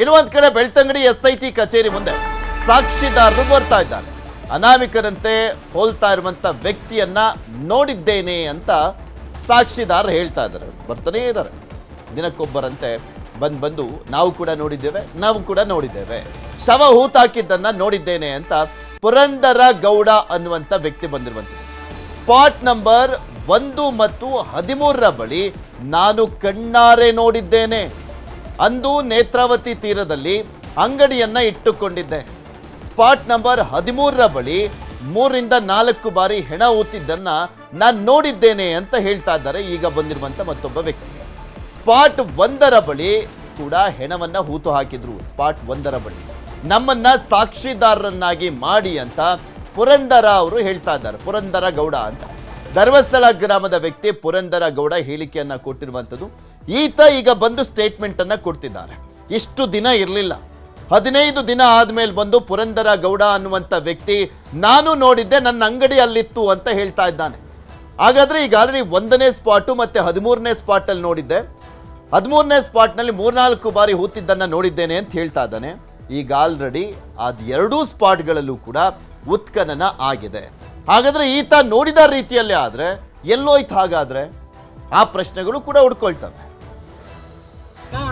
ಇನ್ನು ಒಂದು ಕಡೆ ಬೆಳ್ತಂಗಡಿ ಎಸ್ ಐ ಟಿ ಕಚೇರಿ ಮುಂದೆ ಸಾಕ್ಷಿದಾರರು ಬರ್ತಾ ಇದ್ದಾರೆ. ಅನಾಮಿಕರಂತೆ ಹೋಲ್ತಾ ಇರುವಂತ ವ್ಯಕ್ತಿಯನ್ನ ನೋಡಿದ್ದೇನೆ ಅಂತ ಸಾಕ್ಷಿದಾರರು ಹೇಳ್ತಾ ಇದ್ದಾರೆ. ಬರ್ತಾನೇ ಇದ್ದಾರೆ. ದಿನಕ್ಕೊಬ್ಬರಂತೆ ಬಂದ್ ಬಂದು ನಾವು ಕೂಡ ನೋಡಿದ್ದೇವೆ, ನಾವು ಕೂಡ ನೋಡಿದ್ದೇವೆ. ಶವ ಹೂತಾಕಿದ್ದನ್ನ ನೋಡಿದ್ದೇನೆ ಅಂತ ಪುರಂದರ ಗೌಡ ಅನ್ನುವಂಥ ವ್ಯಕ್ತಿ ಬಂದಿರುವಂಥದ್ದು ಸ್ಪಾಟ್ ನಂಬರ್ ಒಂದು ಮತ್ತು ಹದಿಮೂರರ ಬಳಿ ನಾನು ಕಣ್ಣಾರೆ ನೋಡಿದ್ದೇನೆ. ಅಂದು ನೇತ್ರಾವತಿ ತೀರದಲ್ಲಿ ಅಂಗಡಿಯನ್ನ ಇಟ್ಟುಕೊಂಡಿದ್ದೆ. ಸ್ಪಾಟ್ ನಂಬರ್ ಹದಿಮೂರರ ಬಳಿ ಮೂರಿಂದ ನಾಲ್ಕು ಬಾರಿ ಹೆಣ ಊತಿದ್ದನ್ನ ನಾನು ನೋಡಿದ್ದೇನೆ ಅಂತ ಹೇಳ್ತಾ ಇದ್ದಾರೆ. ಈಗ ಬಂದಿರುವಂತ ಮತ್ತೊಬ್ಬ ವ್ಯಕ್ತಿ. ಸ್ಪಾಟ್ ಒಂದರ ಬಳಿ ಕೂಡ ಹೆಣವನ್ನ ಹೂತು ಹಾಕಿದ್ರು. ಸ್ಪಾಟ್ ಒಂದರ ಬಳಿ. ನಮ್ಮನ್ನ ಸಾಕ್ಷಿದಾರರನ್ನಾಗಿ ಮಾಡಿ ಅಂತ ಪುರಂದರ ಅವರು ಹೇಳ್ತಾ ಇದ್ದಾರೆ. ಪುರಂದರ ಗೌಡ ಅಂತ. ಧರ್ಮಸ್ಥಳ ಗ್ರಾಮದ ವ್ಯಕ್ತಿ ಪುರಂದರ ಗೌಡ ಹೇಳಿಕೆಯನ್ನ ಕೊಟ್ಟಿರುವಂಥದ್ದು ಈತ ಈಗ ಬಂದು ಸ್ಟೇಟ್ಮೆಂಟ್ ಅನ್ನ ಕೊಡ್ತಿದ್ದಾರೆ. ಇಷ್ಟು ದಿನ ಇರಲಿಲ್ಲ. ಹದಿನೈದು ದಿನ ಆದಮೇಲೆ ಬಂದು ಪುರಂದರ ಗೌಡ ಅನ್ನುವಂಥ ವ್ಯಕ್ತಿ, ನಾನು ನೋಡಿದ್ದೆ ನನ್ನ ಅಂಗಡಿ ಅಲ್ಲಿತ್ತು ಅಂತ ಹೇಳ್ತಾ ಇದ್ದಾನೆ. ಹಾಗಾದ್ರೆ ಈಗ ಆಲ್ರೆಡಿ ಒಂದನೇ ಸ್ಪಾಟು ಮತ್ತೆ ಹದಿಮೂರನೇ ಸ್ಪಾಟ್ ಅಲ್ಲಿ ನೋಡಿದ್ದೆ. ಹದಿಮೂರನೇ ಸ್ಪಾಟ್ನಲ್ಲಿ ಮೂರ್ನಾಲ್ಕು ಬಾರಿ ಹೂತಿದ್ದನ್ನು ನೋಡಿದ್ದೇನೆ ಅಂತ ಹೇಳ್ತಾ ಇದ್ದಾನೆ. ಈಗ ಆಲ್ರೆಡಿ ಅದು ಎರಡೂ ಸ್ಪಾಟ್ಗಳಲ್ಲೂ ಕೂಡ ಉತ್ಖನನ ಆಗಿದೆ. ಹಾಗಾದ್ರೆ ಈತ ನೋಡಿದ ರೀತಿಯಲ್ಲೇ ಆದ್ರೆ, ಎಲ್ಲೋಯ್ತು ಹಾಗಾದ್ರೆ? ಆ ಪ್ರಶ್ನೆಗಳು ಕೂಡ ಹುಡ್ಕೊಳ್ತವೆ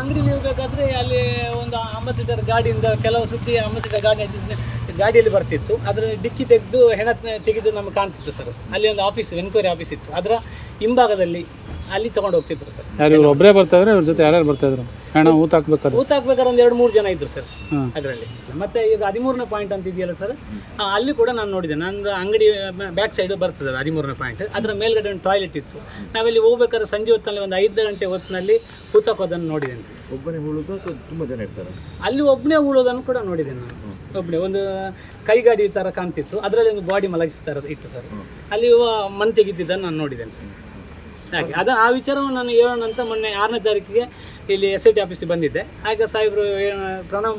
ಅಂಗಡಿಲಿ ಹೋಗಬೇಕಾದ್ರೆ ಅಲ್ಲಿ ಒಂದು ಅಂಬಾಸಿಡರ್ ಗಾಡಿಯಿಂದ ಕೆಲವು ಸುದ್ದಿ ಅಂಬಾಸಿಡರ್ ಗಾಡಿ ಗಾಡಿಯಲ್ಲಿ ಬರ್ತಿತ್ತು. ಅದರ ಡಿಕ್ಕಿ ತೆಗೆದು ಹೆಣ ತೆಗೆದು ನಮಗೆ ಕಾಣ್ತಿತ್ತು ಸರ್. ಅಲ್ಲಿ ಒಂದು ಆಫೀಸ್ ಎನ್ಕ್ವೈರಿ ಆಫೀಸ್ ಇತ್ತು. ಅದರ ಹಿಂಭಾಗದಲ್ಲಿ ಅಲ್ಲಿ ತಗೊಂಡು ಹೋಗ್ತಿದ್ರು ಸರ್. ಯಾರು ಇವ್ರು ಒಬ್ಬರೇ ಬರ್ತಾ ಇದ್ರೆ ಇವ್ರ ಜೊತೆ ಯಾರ್ಯಾರು ಬರ್ತಾ ಇದ್ರು? ಹಣ ಊತ ಹಾಕ್ಬೇಕಾದ್ರೆ? ಊತ ಹಾಕ್ಬೇಕಾದ್ರೆ ಒಂದು ಎರಡು ಮೂರು ಜನ ಇದ್ರು ಸರ್ ಹಾಂ. ಅದರಲ್ಲಿ. ಮತ್ತೆ ಈಗ ಹದಿಮೂರನೇ ಪಾಯಿಂಟ್ ಅಂತ ಇದೆಯಲ್ಲ ಸರ್? ಆ, ಅಲ್ಲಿ ಕೂಡ ನಾನು ನೋಡಿದೆ. ನಂದು ಅಂಗಡಿ ಬ್ಯಾಕ್ ಸೈಡ್ ಬರ್ತದೆ ಹದಿಮೂರನೇ ಪಾಯಿಂಟ್ ಅದರ ಮೇಲ್ಗಡೆ ಒಂದು ಟಾಯ್ಲೆಟ್ ಇತ್ತು. ನಾವಲ್ಲಿ ಹೋಗ್ಬೇಕಾದ್ರೆ ಸಂಜೆ ಹೊತ್ತಿನಲ್ಲಿ ಒಂದು ಐದು ಗಂಟೆ ಹೊತ್ತಿನಲ್ಲಿ ಹೂತಾಕೋದನ್ನು ನೋಡಿದೆ ಒಬ್ಬನೇ ಉಳಿದು ಅಥವಾ ತುಂಬ ಜನ ಇರ್ತಾರೆ. ಅಲ್ಲಿ ಒಬ್ಬನೇ ಉಳೋದನ್ನು ಕೂಡ ನೋಡಿದೆ ನಾನು. ಒಬ್ಬನೇ ಒಂದು ಕೈಗಾಡಿ ಥರ ಕಾಣ್ತಿತ್ತು. ಅದರಲ್ಲಿ ಒಂದು ಬಾಡಿ ಮಲಗಿಸ್ತಾ ಇತ್ತು ಸರ್. ಅಲ್ಲಿ ಮನ್ ತೆಗಿತಿದ್ದನ್ನು ನಾನು ನೋಡಿದ್ದೇನೆ ಸರ್. ಹಾಗೆ. ಅದ ಆ ವಿಚಾರವನ್ನು ನಾನು ಹೇಳೋಣ ಅಂತ ಮೊನ್ನೆ ಆರನೇ ತಾರೀಕಿಗೆ ಇಲ್ಲಿ ಎಸ್ ಐ ಟಿ ಆಫೀಸಿಗೆ ಬಂದಿದ್ದೆ. ಆಗ ಸಾಹೇಬರು ಪ್ರಣವ್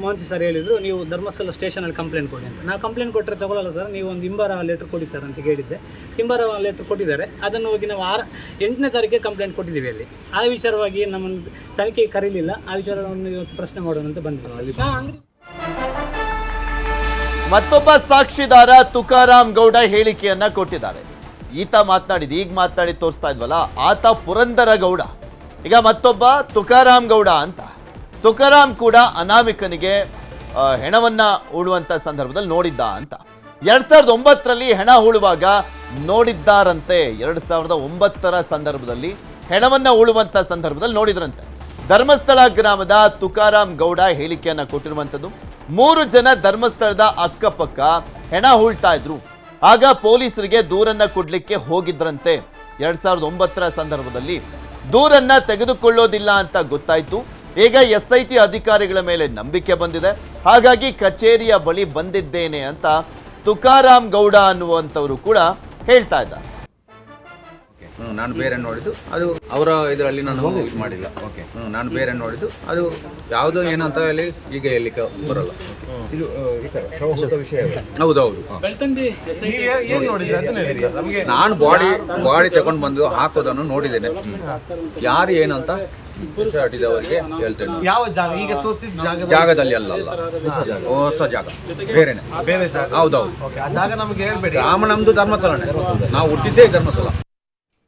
ಮೋಹಂತಿ ಸರ್ ಹೇಳಿದರು ನೀವು ಧರ್ಮಸ್ಥಳ ಸ್ಟೇಷನಲ್ಲಿ ಕಂಪ್ಲೇಂಟ್ ಕೊಡಿ ಅಂತ. ನಾವು ಕಂಪ್ಲೇಂಟ್ ಕೊಟ್ಟರೆ ತಗೊಳ್ಳಲ್ಲ ಸರ್ ನೀವು ಒಂದು ಹಿಂಬಾರ ಲೆಟ್ರ್ ಕೊಡಿ ಸರ್ ಅಂತ ಹೇಳಿದ್ದೆ. ಹಿಂಬಾರ ಲೆಟ್ರ್ ಕೊಟ್ಟಿದ್ದಾರೆ. ಅದನ್ನು ಹೋಗಿ ನಾವು ಆರ ಎಂಟನೇ ತಾರೀಕಿಗೆ ಕಂಪ್ಲೇಂಟ್ ಕೊಟ್ಟಿದ್ದೀವಿ ಅಲ್ಲಿ. ಆ ವಿಚಾರವಾಗಿ ನಮ್ಮನ್ನು ತನಿಖೆ ಕರೀಲಿಲ್ಲ. ಆ ವಿಚಾರವನ್ನು ಇವತ್ತು ಪ್ರಶ್ನೆ ಮಾಡೋಣ ಅಂತ ಬಂದಿದ್ದೆ. ಅಲ್ಲಿ ನಾ ಅಂಗಡಿ ಮತ್ತೊಬ್ಬ ಸಾಕ್ಷಿದಾರ ತುಕಾರಾಮ್ ಗೌಡ ಹೇಳಿಕೆಯನ್ನ ಕೊಟ್ಟಿದ್ದಾರೆ. ಈತ ಮಾತನಾಡಿದ್ದು, ಈಗ ಮಾತನಾಡಿ ತೋರಿಸ್ತಾ ಇದ್ವಲ್ಲ, ಆತ ಪುರಂದರ ಗೌಡ ಈಗ ಮತ್ತೊಬ್ಬ ತುಕಾರಾಮ್ ಗೌಡ ಅಂತ. ತುಕಾರಾಮ್ ಕೂಡ ಅನಾಮಿಕನಿಗೆ ಹೆಣವನ್ನ ಉಳುವಂತ ಸಂದರ್ಭದಲ್ಲಿ ನೋಡಿದ್ದ ಅಂತ. ಎರಡ್ ಸಾವಿರದ ಒಂಬತ್ತರಲ್ಲಿ ಹೆಣ ಹೂಳುವಾಗ ನೋಡಿದ್ದಾರಂತೆ. ಎರಡ್ ಸಾವಿರದ ಒಂಬತ್ತರ ಸಂದರ್ಭದಲ್ಲಿ ಹೆಣವನ್ನ ಉಳುವಂತ ಸಂದರ್ಭದಲ್ಲಿ ನೋಡಿದ್ರಂತೆ. ಧರ್ಮಸ್ಥಳ ಗ್ರಾಮದ ತುಕಾರಾಮ್ ಗೌಡ ಹೇಳಿಕೆಯನ್ನ ಕೊಟ್ಟಿರುವಂಥದ್ದು ಮೂರು ಜನ ಧರ್ಮಸ್ಥಳದ ಅಕ್ಕಪಕ್ಕ ಹೆಣ ಹೂಳ್ತಾ ಇದ್ರು. ಆಗ ಪೊಲೀಸರಿಗೆ ದೂರನ್ನ ಕೊಡ್ಲಿಕ್ಕೆ ಹೋಗಿದ್ರಂತೆ. ಎರಡ್ ಸಾವಿರದ ಒಂಬತ್ತರ ಸಂದರ್ಭದಲ್ಲಿ ದೂರನ್ನ ತೆಗೆದುಕೊಳ್ಳೋದಿಲ್ಲ ಅಂತ ಗೊತ್ತಾಯ್ತು. ಈಗ ಎಸ್ ಐ ಟಿ ಅಧಿಕಾರಿಗಳ ಮೇಲೆ ನಂಬಿಕೆ ಬಂದಿದೆ. ಹಾಗಾಗಿ ಕಚೇರಿಯ ಬಳಿ ಬಂದಿದ್ದೇನೆ ಅಂತ ತುಕಾರಾಮ್ ಗೌಡ ಅನ್ನುವಂಥವರು ಕೂಡ ಹೇಳ್ತಾ ಇದ್ದಾರೆ. ಹ್ಮ್, ನಾನು ಬೇರೆ ನೋಡಿದ್ದು ಅದು ಅವರ ಇದರಲ್ಲಿ ನಾನು ಇದು ಮಾಡಿಲ್ಲ. ಓಕೆ ನಾನು ಬೇರೆ ನೋಡಿದ್ದು ಅದು ಯಾವುದು ಏನು ಅಂತ ಹೇಳಿ ಈಗ ಹೇಳಲಿಕ್ಕೆ ಬರಲ್ಲ. ಇದು ಈ ವಿಷಯ ಹೌದೌದು ನಾನು ಬಾಡಿ ಬಾಡಿ ತಗೊಂಡು ಬಂದು ಹಾಕೋದನ್ನು ನೋಡಿದ್ದೇನೆ. ಯಾರು ಏನಂತ ಅವರಿಗೆ ಹೇಳ್ತೇನೆ. ಯಾವ ಜಾಗ? ಈಗ ತೋರಿಸಿದ ಜಾಗ ಜಾಗದಲ್ಲಿ? ಅಲ್ಲ ಅಲ್ಲ. ಹೊಸ ಜಾಗ. ಬೇರೆನೆ ಬೇರೆ ಜಾಗ. ಹೌದೌದು ಓಕೆ ಆ ಜಾಗ ನಮಗೆ ಹೇಳ್ಬೇಡಿ. ರಾಮ ನಮ್ದು ಧರ್ಮಸ್ಥಳನೇ. ನಾವು ಹುಟ್ಟಿದ್ದೇ ಧರ್ಮಸ್ಥಳ.